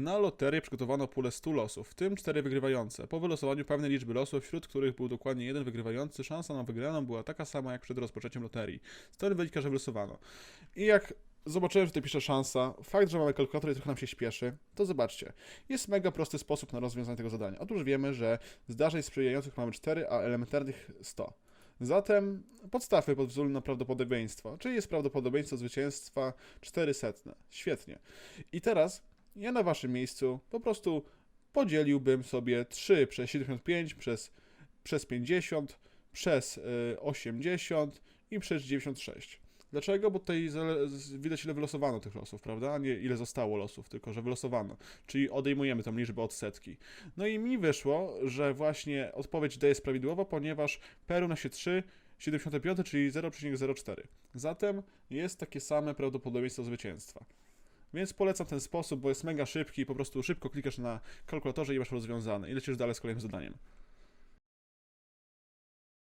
Na loterię przygotowano pulę 100 losów, w tym 4 wygrywające. Po wylosowaniu pewnej liczby losów, wśród których był dokładnie jeden wygrywający, szansa na wygraną była taka sama jak przed rozpoczęciem loterii. Tego wynika, że wylosowano. I jak zobaczyłem, że tutaj pisze szansa, fakt, że mamy kalkulator i trochę nam się śpieszy, to zobaczcie. Jest mega prosty sposób na rozwiązanie tego zadania. Otóż wiemy, że zdarzeń sprzyjających mamy 4, a elementarnych 100. Zatem podstawmy pod względem na prawdopodobieństwo. Czyli jest prawdopodobieństwo zwycięstwa 400. Świetnie. I teraz ja na waszym miejscu po prostu podzieliłbym sobie 3 przez 75 przez, przez 50 przez y, 80 i przez 96. Dlaczego? Bo tutaj widać ile wylosowano tych losów, prawda? A nie ile zostało losów, tylko że wylosowano. Czyli odejmujemy tą liczbę od setki. No i mi wyszło, że właśnie odpowiedź D jest prawidłowa, ponieważ P równa się 3, 75, czyli 0,04. Zatem jest takie same prawdopodobieństwo zwycięstwa. Więc polecam ten sposób, bo jest mega szybki, po prostu szybko klikasz na kalkulatorze i masz rozwiązane. I lecisz dalej z kolejnym zadaniem.